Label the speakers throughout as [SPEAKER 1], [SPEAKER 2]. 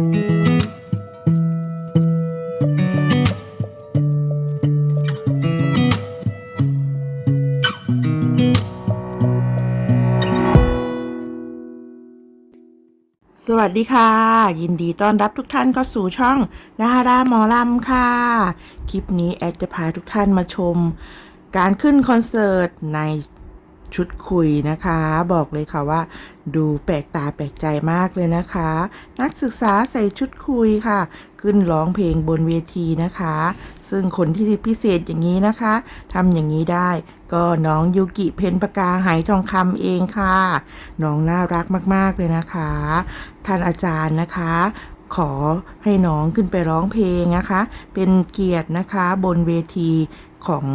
[SPEAKER 1] สวัสดีค่ะ ยินดีต้อนรับทุกท่านเข้าสู่ช่องดาราหมอลำค่ะ คลิปนี้แอดจะพาทุกท่านมาชม การขึ้นคอนเสิร์ตใน ชุดคุยนะคะ บอกเลยค่ะว่า ดูแปลกตาแปลกใจมากเลยนะคะ นักศึกษาใส่ชุดคุยค่ะ ขึ้นร้องเพลงบนเวทีนะคะ ซึ่งคนที่พิเศษอย่างนี้นะคะทำอย่างนี้ได้ก็น้องยูกิเพนปากาไหทองคำเองค่ะ น้องน่ารักมาก ๆ เลยนะคะ ท่านอาจารย์นะคะ ขอให้น้องขึ้นไปร้องเพลงนะคะ เป็นเกียรตินะคะบนเวทีของ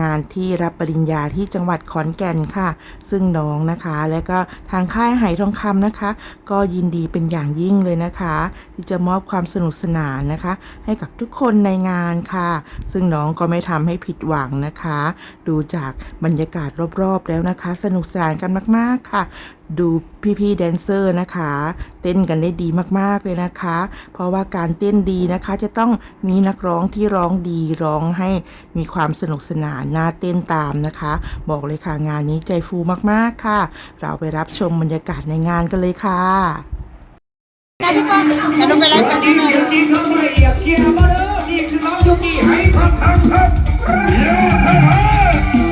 [SPEAKER 1] งานที่รับปริญญาที่จังหวัดขอนแก่นค่ะ ซึ่งน้องนะคะ และก็ทางค่ายไหทองคำนะคะ ก็ยินดีเป็นอย่างยิ่งเลยนะคะ ที่จะมอบความสนุกสนานนะคะ ให้กับทุกคนในงานค่ะ ซึ่งน้องก็ไม่ทำให้ผิดหวังนะคะ ดูจากบรรยากาศรอบๆแล้วนะคะ สนุกสนานกันมาก ๆค่ะ ดูพี่ๆแดนเซอร์นะคะ เต้นกันได้ดีมากๆเลยนะคะ เพราะว่าการเต้นดีนะคะจะต้องมีนักร้องที่ร้องดีร้องให้มีความสนุกสนานน่าเต้นตามนะคะ บอกเลยค่ะงานนี้ใจฟูมากๆค่ะ เราไปรับชมบรรยากาศในงานกันเลยค่ะ
[SPEAKER 2] นะพี่ปองจะลงไปไลฟ์กันที่แม่
[SPEAKER 3] ยูกิครับละเอียดเกียร์มาเด้อนี่คือน้องยูกิให้ทองคำครับเยี่ยมครั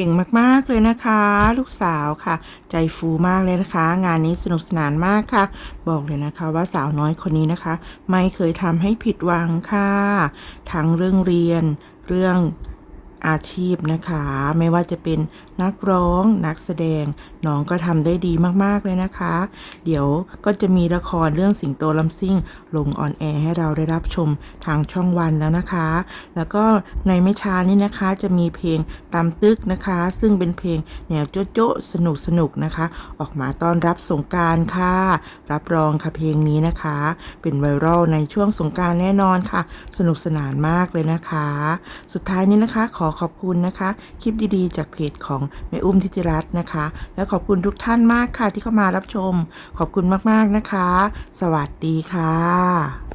[SPEAKER 2] ก่งมาก
[SPEAKER 1] ๆเลยนะคะ ลูกสาวค่ะ ใจฟูมากเลยนะคะ งานนี้สนุกสนานมากค่ะ บอกเลยนะคะว่าสาวน้อยคนนี้นะคะ ไม่เคยทำให้ผิดหวังค่ะ ทั้งเรื่องเรียน เรื่อง อาชีพนะคะ ไม่ว่าจะเป็นนักร้องนักแสดงน้องก็ทำได้ดีมากๆเลยนะคะ เดี๋ยวก็จะมีละครเรื่องสิงโตลำซิ่ง ลงออนแอร์ให้เราได้รับชมทางช่องวันแล้วนะคะ แล้วก็ในไม่ช้านี้นะคะจะมีเพลงตามตึกนะคะ ซึ่งเป็นเพลงแนวโจ๊ะโจ๊ะสนุกสนุกๆนะคะ ออกมาต้อนรับสงการค่ะ รับรองค่ะเพลงนี้นะคะ เป็นไวรัลในช่วงสงการแน่นอนค่ะ สนุกสนานมากเลยนะคะ สุดท้ายนี้นะคะขอขอบคุณนะคะ คลิปดีๆ จากเพจของแม่อุ้มทิติรัตน์นะคะ และขอบคุณทุกท่านมากค่ะที่เข้ามารับชม ขอบคุณมากๆนะคะ สวัสดีค่ะ